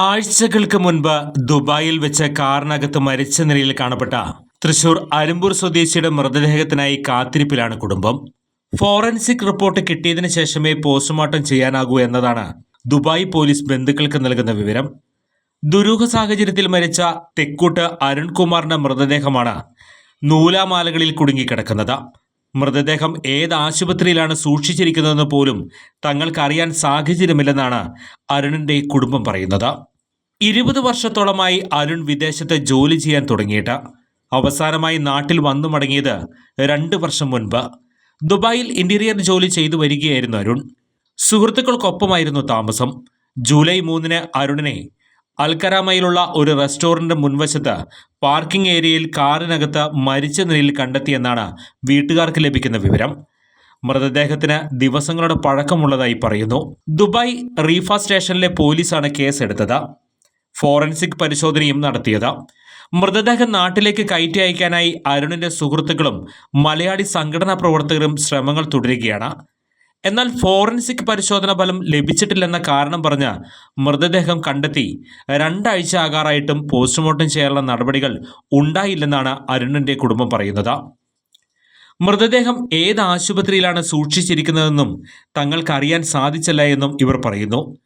ആഴ്ചകൾക്ക് മുൻപ് ദുബായിൽ വെച്ച് കാറിനകത്ത് മരിച്ച നിലയിൽ കാണപ്പെട്ട തൃശൂർ അരുമ്പൂർ സ്വദേശിയുടെ മൃതദേഹത്തിനായി കാത്തിരിപ്പിലാണ് കുടുംബം. ഫോറൻസിക് റിപ്പോർട്ട് കിട്ടിയതിനു ശേഷമേ പോസ്റ്റ്മോർട്ടം ചെയ്യാനാകൂ എന്നതാണ് ദുബായ് പോലീസ് ബന്ധുക്കൾക്ക് നൽകുന്ന വിവരം. ദുരൂഹ സാഹചര്യത്തിൽ മരിച്ച തെക്കൂട്ട് അരുൺകുമാറിന്റെ മൃതദേഹമാണ് നൂലാമാലകളിൽ കുടുങ്ങിക്കിടക്കുന്നത്. മൃതദേഹം ഏത് ആശുപത്രിയിലാണ് സൂക്ഷിച്ചിരിക്കുന്നതെന്ന് പോലും തങ്ങൾക്കറിയാൻ സാഹചര്യമില്ലെന്നാണ് അരുണിന്റെ കുടുംബം പറയുന്നത്. ഇരുപത് വർഷത്തോളമായി അരുൺ വിദേശത്ത് ജോലി ചെയ്യാൻ തുടങ്ങിയിട്ട് അവസാനമായി നാട്ടിൽ വന്നു മടങ്ങിയത് രണ്ട് വർഷം മുൻപ്. ദുബായിൽ ഇന്റീരിയർ ജോലി ചെയ്തു വരികയായിരുന്നു അരുൺ. സുഹൃത്തുക്കൾക്കൊപ്പമായിരുന്നു താമസം. ജൂലൈ മൂന്നിന് അരുണിനെ അൽക്കരാമയിലുള്ള ഒരു റെസ്റ്റോറന്റ് മുൻവശത്ത് പാർക്കിംഗ് ഏരിയയിൽ കാറിനകത്ത് മരിച്ച നിലയിൽ കണ്ടെത്തിയെന്നാണ് വീട്ടുകാർക്ക് ലഭിക്കുന്ന വിവരം. മൃതദേഹത്തിന് ദിവസങ്ങളുടെ പഴക്കമുള്ളതായി പറയുന്നു. ദുബായ് റീഫ സ്റ്റേഷനിലെ പോലീസാണ് കേസെടുത്തത്. ഫോറൻസിക് പരിശോധനയും നടത്തിയത്. മൃതദേഹം നാട്ടിലേക്ക് കയറ്റി അയക്കാനായി അരുണിന്റെ സുഹൃത്തുക്കളും മലയാളി സംഘടനാ പ്രവർത്തകരും ശ്രമങ്ങൾ തുടരുകയാണ്. എന്നാൽ ഫോറൻസിക് പരിശോധന ഫലം ലഭിച്ചിട്ടില്ലെന്ന കാരണം പറഞ്ഞ് മൃതദേഹം കണ്ടെത്തി രണ്ടാഴ്ച ആകാറായിട്ടും പോസ്റ്റ്മോർട്ടം ചെയ്യാനുള്ള നടപടികൾ ഉണ്ടായില്ലെന്നാണ് അരുണിന്റെ കുടുംബം പറയുന്നത്. മൃതദേഹം ഏത് ആശുപത്രിയിലാണ് സൂക്ഷിച്ചിരിക്കുന്നതെന്നും തങ്ങൾക്ക് അറിയാൻ സാധിച്ചില്ല എന്നും ഇവർ പറയുന്നു.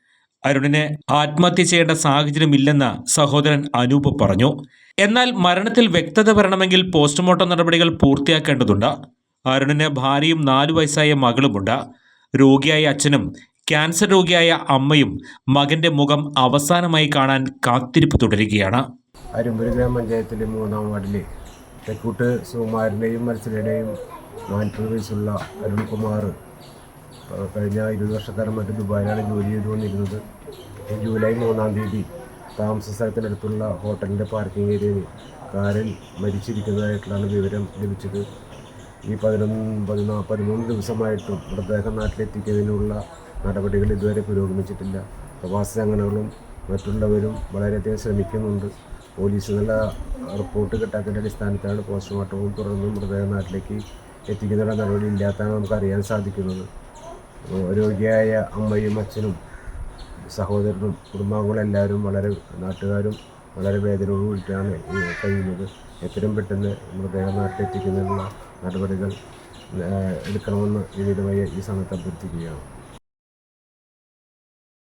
അരുണിന് ആത്മഹത്യ ചെയ്യേണ്ട സാഹചര്യമില്ലെന്ന് സഹോദരൻ അനൂപ് പറഞ്ഞു. എന്നാൽ മരണത്തിൽ വ്യക്തത വരണമെങ്കിൽ പോസ്റ്റ്മോർട്ടം നടപടികൾ പൂർത്തിയാക്കേണ്ടതുണ്ട്. അരുണിന് ഭാര്യയും നാലു വയസ്സായ മകളുമുണ്ട്. രോഗിയായ അച്ഛനും ക്യാൻസർ രോഗിയായ അമ്മയും മകന്റെ മുഖം അവസാനമായി കാണാൻ കാത്തിരിപ്പ് തുടരുകയാണ്. അരുമ്പൂർ ഗ്രാമപഞ്ചായത്തിലെ മൂന്നാം വാർഡിലെ തെക്കൂട്ട് സുകുമാരന്റെയും മത്സരയുടെയും നാൽപ്പത് വയസ്സുള്ള അരുൺകുമാർ കഴിഞ്ഞ ഇരുപത് വർഷക്കാലമായിട്ട് ദുബായിലാണ് ജോലി ചെയ്തുകൊണ്ടിരുന്നത്. ജൂലൈ മൂന്നാം തീയതി താമസ സ്ഥലത്തിനടുത്തുള്ള ഹോട്ടലിന്റെ പാർക്കിംഗ് ഏരിയയിൽ കാറിൽ മരിച്ചിരിക്കുന്നതായിട്ടുള്ളതാണ് വിവരം ലഭിച്ചത് ഈ പതിനൊന്ന് പതിനാ പതിമൂന്ന് ദിവസമായിട്ടും മൃതദേഹം നാട്ടിലെത്തിക്കുന്നതിനുള്ള നടപടികൾ ഇതുവരെ പുരോഗമിച്ചിട്ടില്ല. പ്രവാസി സംഘടനകളും മറ്റുള്ളവരും വളരെയധികം ശ്രമിക്കുന്നുണ്ട്. പോലീസ് നല്ല റിപ്പോർട്ട് കിട്ടാത്തതിന്റെ അടിസ്ഥാനത്തിലാണ് പോസ്റ്റ്മോർട്ടവും തുടർന്ന് മൃതദേഹം നാട്ടിലേക്ക് എത്തിക്കുന്നതിനുള്ള നടപടി ഇല്ലാത്തതാണ് നമുക്ക് അറിയാൻ സാധിക്കുന്നത്. രോഗിയായ അമ്മയും അച്ഛനും സഹോദരനും കുടുംബാംഗങ്ങളും എല്ലാവരും വളരെ നാട്ടുകാരും വളരെ വേദനയോടുകൂടിയിട്ടാണ് കഴിയുന്നത്. എത്രയും പെട്ടെന്ന് മൃതദേഹം നാട്ടിലെത്തിക്കുന്നതിനുള്ള നടപടികൾ എടുക്കണമെന്ന് വിവിധമായി ഈ സമയത്ത് അഭ്യർത്ഥിക്കുകയാണ്.